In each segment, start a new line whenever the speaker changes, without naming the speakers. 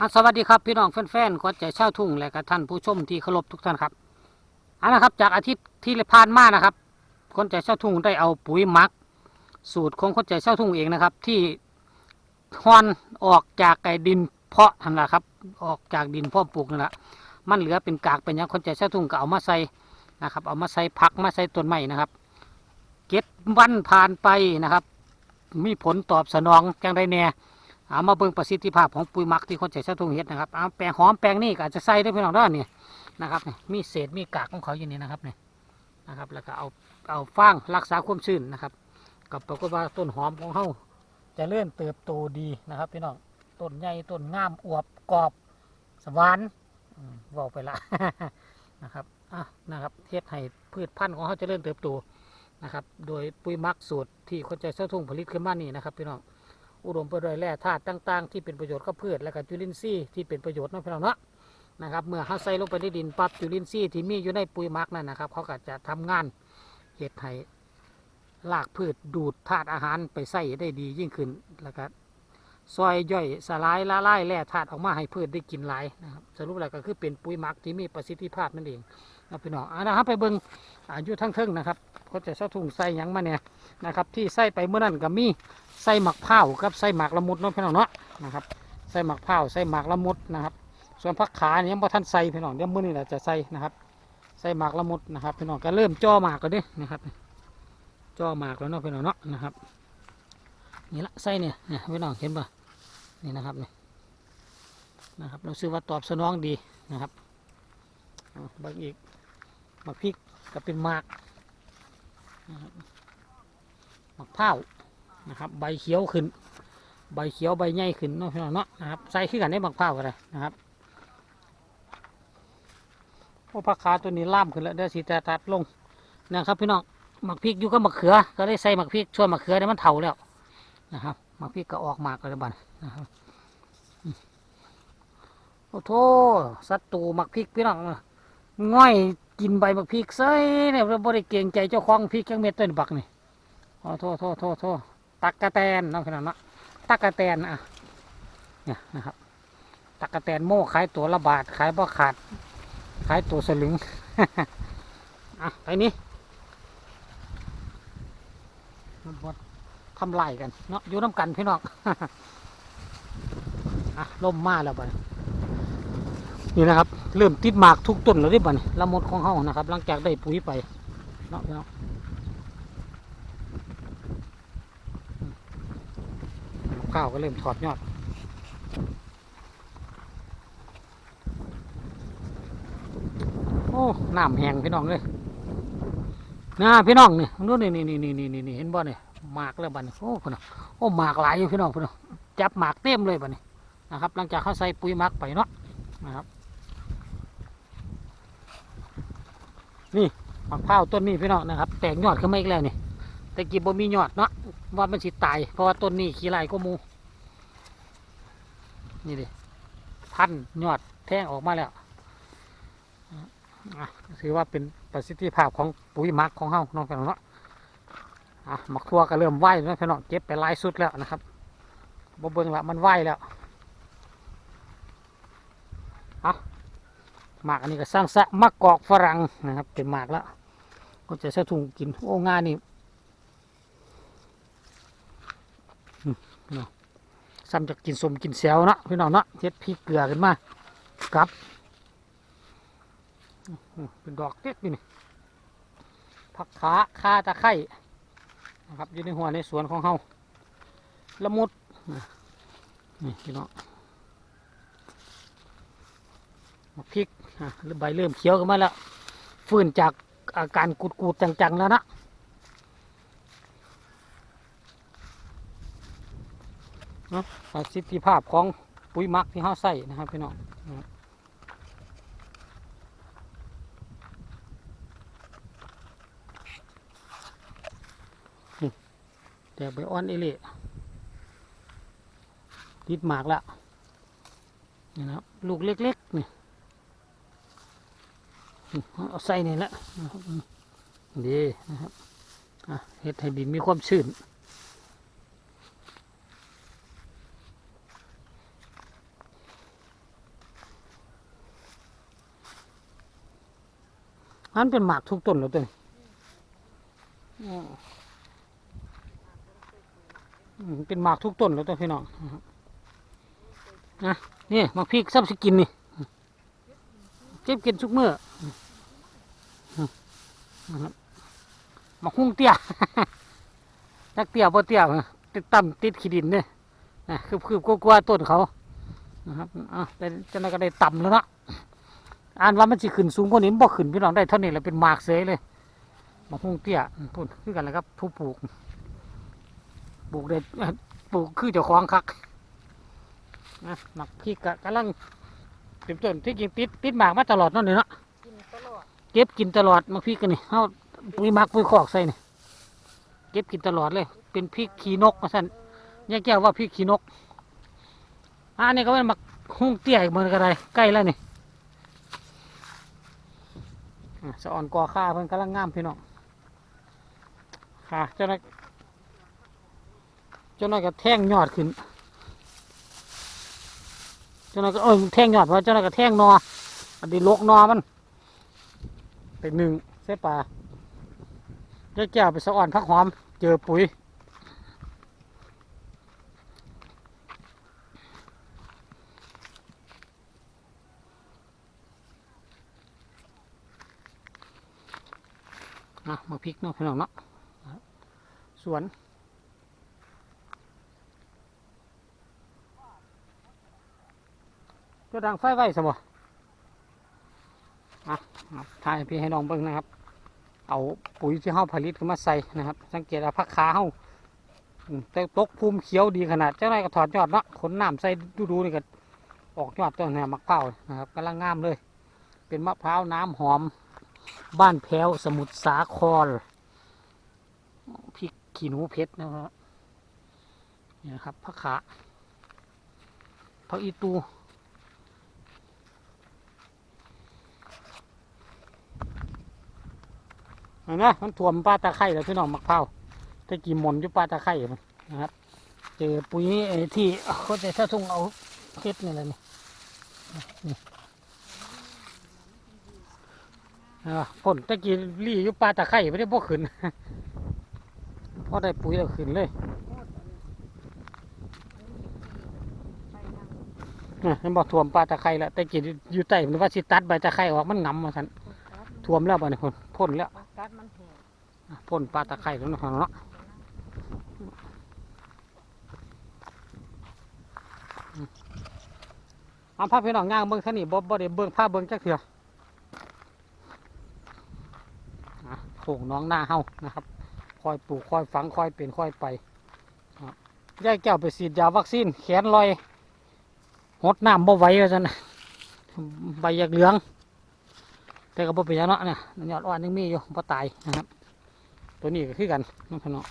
อะสวัสดีครับพี่น้องแฟนๆขอใจชาวทุ่งและก็ท่านผู้ชมที่เคารพทุกท่านครับอันนะครับจากอาทิตย์ที่ผ่านมานะครับคนใจชาวทุ่งได้เอาปุ๋ยมัก สูตรของคนใจชาวทุ่งเองนะครับ ที่ฮอนออกจากไก่ดินเพาะนั่นแหละครับ ออกจากดินเพาะปลูกนั่นแหละมันเหลือเป็นกากเป็นยังคนใจชาวทุ่งก็เอามาใส่นะครับ เอามาใส่ผักมาใส่ต้นไม้นะครับเก็ดวันผ่านไปนะครับ มีผลตอบสนองจังได้แน่ เอามาเบิ่งประสิทธิภาพของปุ๋ยหมักที่คนใช้ชาทุ่งเฮ็ดนะครับเอาแปลงหอมแปลงนี่ก็อาจจะใส่ได้พี่น้องด้านนี่นะครับนี่มีเศษมีกากของเขาอยู่นี่นะครับเนี่ยนะครับแล้วก็เอาเอาฟางรักษาความชื้นนะครับ กับปรากฏว่าต้นหอมของเขาจะเลื่อนเติบโตดีนะครับพี่น้องต้นใหญ่ต้นงามอวบกรอบสวานอบอกไปละนะครับอะนะครับเฮ็ดให้พืชพันธุ์ของเขาจะเลื่อนเติบโตนะครับ โดยปุ๋ยมักสูตรที่คนใจชาทุ่งผลิตขึ้นมานี่นะครับพี่น้อง อุดมไปด้วยแร่ธาตุต่าง ๆ ที่เป็นประโยชน์กับพืชและก็จุลินทรีย์ที่เป็นประโยชน์นาะพี่น้องเนาะนะครับเมื่อเขาใส่ลงไปในดินปั๊บจุลินทรีย์ที่มีอยู่ในปุ๋ยหมักนั่นนะครับ เขาก็จะทำงานเห็ดให้รากพืชดูดธาตุอาหารไปใส่ได้ดียิ่งขึ้นแล้วก็ซอยย่อยสลายละลายแร่ธาตุออกมาให้พืชได้กินหลายนะครับสรุปแล้วก็คือเป็นปุ๋ยหมักที่มีประสิทธิภาพนั่นเอง นะพี่น้องเอานะครับไปเบิ่งอายุทั้งเทิงนะครับเขาจะเสาถุงใส่ยังมาเนี่ยนะครับ ที่ใส่ไปเมื่อนั้นก็มีใส่หมักเผาวกับใส่หมักละมุดเนาะพี่น้องเนาะนะครับใส่หมักเผาใส่หมักละมุดนะครับ ส่วนผักขาเนี่ยยังพอท่านใส่พี่น้องเดี๋ยวมื้อนี้เราจะใส่นะครับ ใส่หมักละมุดนะครับพี่น้องก็เริ่มจ่อหมากกันดินะครับจ่อหมากแล้วเนาะพี่น้องเนาะนะครับนี่ละใส่เนี่ยเนี่ยพี่น้องเห็นปะนี่นะครับนี่นะครับ เราซื้อว่าตอบสนองดีนะครับบางอีก มักพริกก็เป็นหมากหมักเผาวนะครับ ใบเขียวขึ้น ใบเขียวใบใหญ่ขึ้นเนาะพี่น้องเนาะนะครับใส่ขึ้นกันได้บางเผากันเลยนะครับโอ้ผักขาตัวนี้ล่ามขึ้นแล้วเดี๋ยวสีแต่ตัดลงนะครับพี่น้องหมักพริกอยู่กับมะเขือ ก็ได้ใส่หมักพริกช่วยมะเขือเนี่ยมันเถาแล้วนะครับหมักพริกก็ออกหมากเลยบัดนะครับโอ้โทศัตรูหมักพริกพี่น้องง่อย กินใบหมักพริกใส่เนี่ยเราบริเกรงใจเจ้าของพริกจังเม็ดต้นบักนี่โอ้โทษโทษโทษโทษตักกะแตนเน้องขนาดนั้นตักกะแตนอะเนี่ยนะครับตักกะแตนโม่ขายตัวละบาทขายบ่ขาด ขายตัวสลึงอะไปนี้มันบดทำลายกันเนาะอยู่น้ำกันพี่น้องอะล่มมาแล้วบัด นี่นะครับ เริ่มติดหมากทุกต้นแล้วที่บัดนี้ละมดของเฮานะครับ หลังจากได้ปุ๋ยไปเนาะพี่น้องข้าวก็เริ่มถอดยอดโอ้น้ำแห้งพี่น้องเลยนะพี่น้องนี่นู่นนี่นี่นี่นี่นี่นี่เห็นบ่เนี่ยหมากแล้วบัดนี้โอ้พุ่นน่ะโอ้หมากหลายอยู่พี่น้องพุ่นน่ะจับหมากเต็มเลยบัดนี้นะครับ หลังจากเขาใส่ปุ๋ยหมักไปเนาะนะครับ นี่มะพร้าต้นนี้พี่น้องนะครับ แตกยอดขึ้นมาอีกแล้วนี่แต่กี้บ่มียอดเนาะว่ามันสิตาย เพราะว่าต้นนี้ขี้ไรก็มูนี่ดิพันยอดแท่งออกมาแล้วถือว่าเป็นประสิทธิภาพของปุ๋ยมักของเฮาน้องพี่น้องเนาะอะหมักทั่วก็เริ่มไหวแล้วพี่น้องเก็บไปลายสุดแล้วนะครับบ่เบิ่งละมันไหวแล้วอะ หมากอันนี้ก็สร้างสะมะกอกฝรั่งนะครับ เป็นหมากแล้ว ก็จะใช้ถุงกินโอ้งานนี่ซ้ำจะกินสมกินแซวเนาะพี่น้องเนาะเฮ็ดพริกเกลือขึ้นมากับเป็นดอกเล็กนี่ผักขาคาตะไคร้นะครับอยู่ในหัวในสวนของเฮาละมุดนะนี่พี่น้องพริก ใบเริ่มเขียวขึ้นมาแล้ว ฟื้นจากอาการกูดๆจังๆแล้วนะประสิทธิภาพของปุ๋ยมักที่เขาใส่นะครับพี่น้องนะครับนี่แตกใบอ่อนเอเล่ติดหมากแล้วนี่นะครับลูกเล็กๆนี่ เอาใส่นี่ละดีนะครับเฮ็ดให้ดินมีความชื้นอันเป็นหมากทุกต้นแล้วตัวนี้เป็นหมากทุกต้นแล้วตัวพี่น้องนะนี่หมากพริกซับสกินนี่ ก็บกินทุกเมื่ออืมนะครับหมากหุ้งเตี้ยจักเตี้ยบ่เตี้ยติดต่ำติดขี้ดินเนี่ยนะคือคือกลัวๆต้นเขานะครับอะแต่เจะนั้นก็ได้ต่ำแล้วเนาะอ่านว่ามันสิขึ้นสูงกว่านี้มันบ่ขึ้นพี่น้องได้เท่านี้แหละเป็นหมากเสยเลยมะฮุ่งเตี้ยอืมพูดคือกันแหล้วครับผู้ปลูกปลูกได้เอ่อปลูกคือเจ้าของคักนะหมักพริกกะกำลัง เต็มต้นที่กินติดติดหมากมาตลอดนั่นเลยเนาะ
กินตลอด
เก็บกินตลอดหมักพริกกันนี่เอาปุ๋ยหมักปุ๋ยคอกใส่นี่เก็บกินตลอดเลย เป็นพริกขี้นกมาสั่นยายแก้วว่าพริกขี้นกอะอันนี้ก็เป็นหมักฮุ่งเตี้ยอีกเหมือนกันเลยใกล้แล้วนี่อะสะอ่อนกอค่าเพิ่นกำลังงามพี่น้องค่ะเจ้าหน้าเจ้าหน้าก็แท่งยอดขึ้นเจ้าหน้าก็เอ้ยแท่งยอดเพราะเจ้าหน้าก็แท่งนออันนี้ลกนอมันเป็นหนึ่งใส่ปลาเจ้าแก้วไปสะอ่อนพักหอม เจอปุ๋ยนะมาพริกเนาะพี่น้องเนาะสวน ก็ดังไฟไว้สมบ่อะถ่ายพี่ให้น้องเบิ่งนะครับ เอาปุ๋ยที่เฮาผลิตขึ้นมาใส่นะครับ สังเกตว่าพักขาเฮาแต่ตกภูมิเขียวดีขนาดเจ้าหน่อยก็ถอดยอดเนาะขนน้ำใส่ดูๆนี่ก็ออกยอดต้นเนี่ยมะพร้าวนะครับกำลังงามเลย เป็นมะพร้าวน้ำหอม บ้านแพ้วสมุทรสาครพริกขี้หนูเพชรนะครับนี่นะครับพักขาพักอีตู เห็นไหมมันท่วมปลาตะไคร่แล้วพี่น้องมักเผาวตะกี้หมนอยู่ปลาตะไคร่มันนะครับเจอปุ๋ยที่เขาจะถ้าทุ่งเอาเฮ็ดนี่แหละนี่นี่อ่าพ่นตะกี้รีอยู่ปลาตะไคร่ไม่ได้บ่ขึ้นพอได้ปุ๋ยแล้วขึ้นเลย
นั่ง
อะเห็นบอกท่วมปลาตะไคร่แล้วตะกี้อยู่ใต้มันว่าสิตัดใบตะไคร่ออกมันงำมาสัน ท่วมแล้วบ่เนี่ยพ่นพ่นแล้ว
มันกัดมันแห้ง
อะพ่นปลาตะไคร่แล้วเนาะเนาะเอาภาพพี่น้องย่างเบิ้งท่านี่บ่บ่ได้เบิ้งภาพเบิ้งจักเถื่ออะโขงน้องหน้าเฮานะครับ คอยปลูกคอยฝังคอยเปลี่ยนคอยไปครับยายแก้วไปฉีดยาวัคซีนแขนลอยหดน้ำบ่ไหวว่าซั่นใบอยากเหลือง แต่ก็บ่เป็นยังเนาะเนี่ยยอดอ่อนยังมีอยู่บ่ตายนะครับ ตัวนี้ก็คือกันน้องพี่น้อง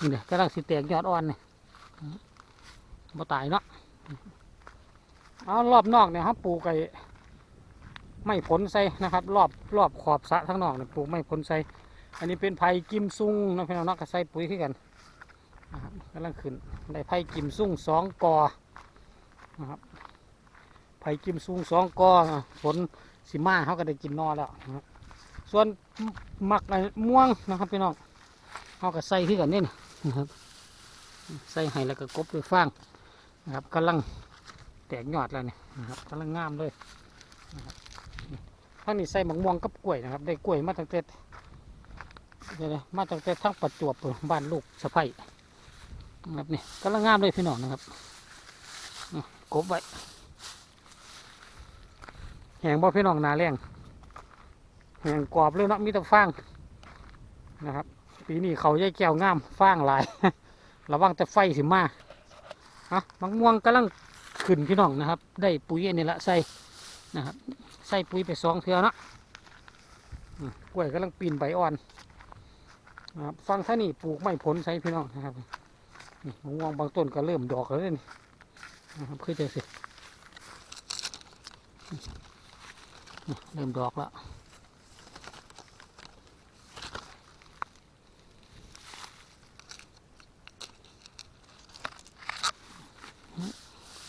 นี่เด้อกำลังสิแตกยอดอ่อนเนี่ยบ่ตายเนาะเอารอบนอกเนี่ยครับปลูกไอ้ไม่ผลใส่นะครับ รอบรอบขอบสะทั้งนอกเนี่ยปลูกไม่ผลใส่อันนี้เป็นไผ่กิมซุงนะพี่น้องนาะก็ใส่ปุ๋ยขึ้นกันนะครับกำลังขึ้นได้ไผ่กิมซุงสองกอนะครับ ผ่กิมซุงสองกอนผลสิมาเขาก็ได้กินนอแล้วนะครับส่วนมักไอ้ม่วงนะครับพี่น้องเขาก็ใส่ขึ้นกันนี่นะครับใส่ให้แล้วก็กบด้วยฟางนะครับกำลังแตกยอดแล้วเนี่ยนะครับกำลังงามเลยนะครับทั้งนี้ใส่หมกม่วงกับกล้วยนะครับ ได้กล้วยมาตั้งแต่เดี๋ยวมาตั้งแต่ทั้งประจวบบ้านลูกสะใภ้นะครับนี่กำลังงามเลยพี่น้องนะครับอะกบไว้ งบ่พี่น้องนาแรงแหงกรอบเลยเนาะมีแต่ฟางนะครับ ปีนี้เขาใหญ่แก้วงามฟางหลาย ระวังแต่ไฟสิมาฮะบางม่วงกำลังขึ้นพี่น้องนะครับ ได้ปุ๋ยอันนี้ละใส่นะครับใส่ปุ๋ยไปสองเทือเนาะอืมกล้วยกำลังปีนใบอ่อนนะครับฟังท่านี่ปลูกไม่ผลใส่พี่น้องนะครับนี่มะม่วงบางต้นก็เริ่มดอกแล้วนี่นะครับคือจะสินี่ เริ่มดอกแล้ว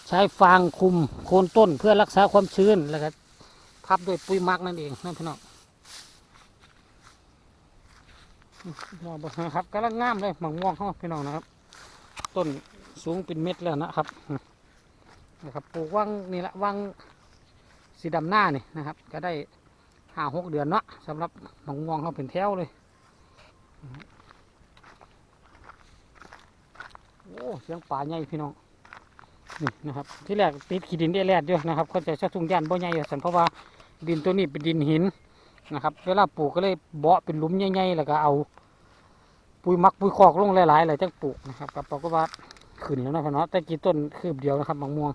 ใช้ฟางคุมโคนต้นเพื่อรักษาความชื้นแล้วก็พับด้วยปุ๋ยมักนั่นเองนะพี่น้องมอเบงนะครับกำลังงามเลยหมังม่วงเขาพี่น้องนะครับ ต้นสูงเป็นเม็ดแล้วนะครับนะครับปลูกว่างนี่ละว่าง สีดำหน้านี่นะครับ ก็ได้ห้าหกเดือนเนาะสำหรับหมังม่วงเขาเป็นแถวเลยโอ้เสียงป่าใหญ่พี่น้องนี่นะครับที่แรกติดขีดินได้แรดอยู่นะครับเขาจะชะทุ่งย่านบ่ใหญ่สันเพราะว่าดินตัวนี้เป็นดินหินนะครับ เวลาปลูกก็เลยเบาะเป็นหลุมใหญ่ๆแล้วก็เอา ปุ๋ยมักปุ๋ยคอกลงหลายๆเลยจังปลูกนะครับกับปรากว่าขึ้นแล้วนะพี่น้องแต่กี่ต้นคืบเดียวนะครับมะม่วง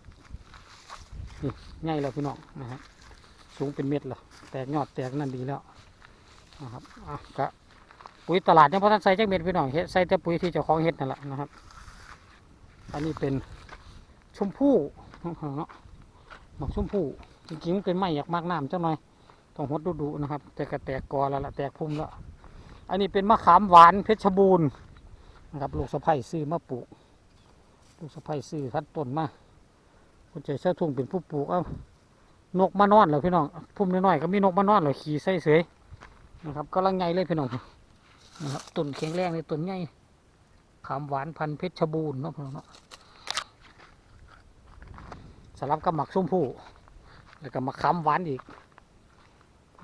ใหญ่แล้วพี่น้องนะครับสูงเป็นเม็ดแล้วแตกยอดแตกนั่นดีแล้วนะครับอะก็ปุ๋ยตลาดเนี่ยังพอท่านใส่จักเม็ดพี่น้องเฮ็ดใส่แต่ปุ๋ยที่เจ้าของเฮ็ดนั่นแหละนะครับ อันนี้เป็นชมพู่เนาะหมักชมพู่จริงๆมันเป็นไม้อยากมากน้ำจังหน่อยต้องหดดุๆนะครับ แต่ก็แตกกอแล้วละแตกพุ่มแล้วอันนี้เป็นมะขามหวานเพชรบูรณ์นะครับลูกสะใภ้ซื้อมาปลูกลูกสะใภ้ซื้อทัดต้นมา คุณใจเสื้อทุ่งเป็นผู้ปลูกเอานกมานอนเหรอพี่น้องพุ่มน้อยๆก็มีนกมานอนเหรอขี่ใส่เสยนะครับกำลังใหญ่เลยพี่น้องนะครับต้นแข็งแรงเลยต้นใหญ่ขามหวานพันเพชรบูรณ์เนาะพี่น้องเนาะสลับกับหมักส้มผู้แล้วก็มะขามหวานอีก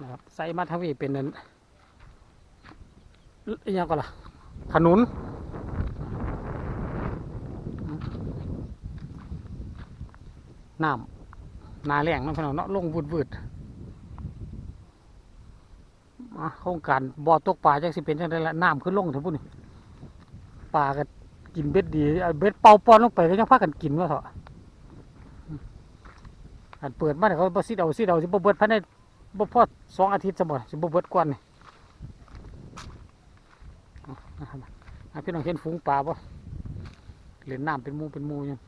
นะครับใส่มาทวีเป็นนั้นอีกอย่างก็ล่ะขนุน น้ำนาแรงนาะพี่น้องเนาะลงวืดวืดๆอะโครงการบ่อตกปลาจังสิเป็นจังได้ละน้ำขึ้นลงถึงพุ่นนี่ปลาก็กินเบ็ดดีเบ็ดเป่าปอนลงไปก็ยังพากันกินว่าเถอะอันเปิดมาเนี่ยเขาบ่ซิดเอาซิดเอาสิบ่เบิดภายในบ่พอสองอาทิตย์สมบ่สิบ่เบิดกวนนี่นะครับอะพี่น้องเห็นฝูงปลาปะเล่นน้ำเป็นมูเป็นมูยังอะอ่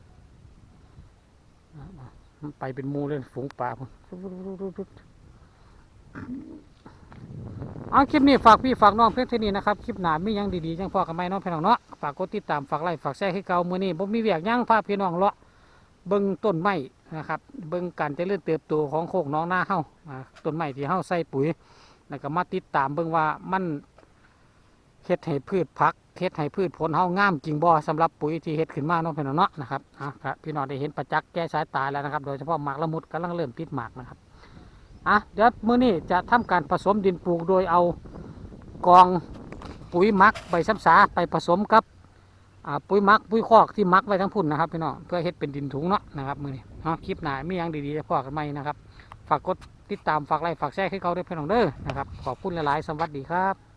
ไปเป็นมูเลยฝูงปลาพุ่นเอาคลิปนี้ฝากพี่ฝากน้องเพื่อนที่นี่นะครับ คลิปหนาไม่ยังดีๆจังพอกันไหมเน้องพี่น้องเนาะฝากกดติดตามฝากไลค์ฝากแชร์ให้เก่ามือนี้ผมมีเวียกย่างพาพี่น้องเลาะเบิ้งต้นไม้นะครับ เบิ้งการเจริญเติบโตของโคกน้องหน้าเฮาอ่าต้นไม้ที่เฮาใส่ปุ๋ยแล้วก็มาติดตามเบิ้งว่ามันเฮ็ดให้พืชผัก เฮ็ดให้พืชผลเฮางามจริงบ่อสำหรับปุ๋ยที่เฮ็ดขึ้นมาเนาะพี่น้องเนาะนะครับอะครับพี่น้องได้เห็นประจักษ์แก้สายตาแล้วนะครับโดยเฉพาะหมากละมุดกำลังเริ่มติดหมากนะครับอะเดี๋ยวมื้อนี้จะทำการผสมดินปลูกโดยเอากองปุ๋ยมักใบซ้ำสาไปผสมกับอ่าปุ๋ยมักปุ๋ยคอกที่มักไว้ทั้งพุ่นนะครับพี่น้องเพื่อเฮ็ดเป็นดินถุงเนาะนะครับมื้อนี้เนาะคลิปหน้ามีหยังดีๆจะพอกันใหมนะครับ ฝากกดติดตามฝากไลค์ฝากแชร์ให้เขาด้วยพี่น้องเด้อนะครับขอบคุณหลายๆสวัสดีครับ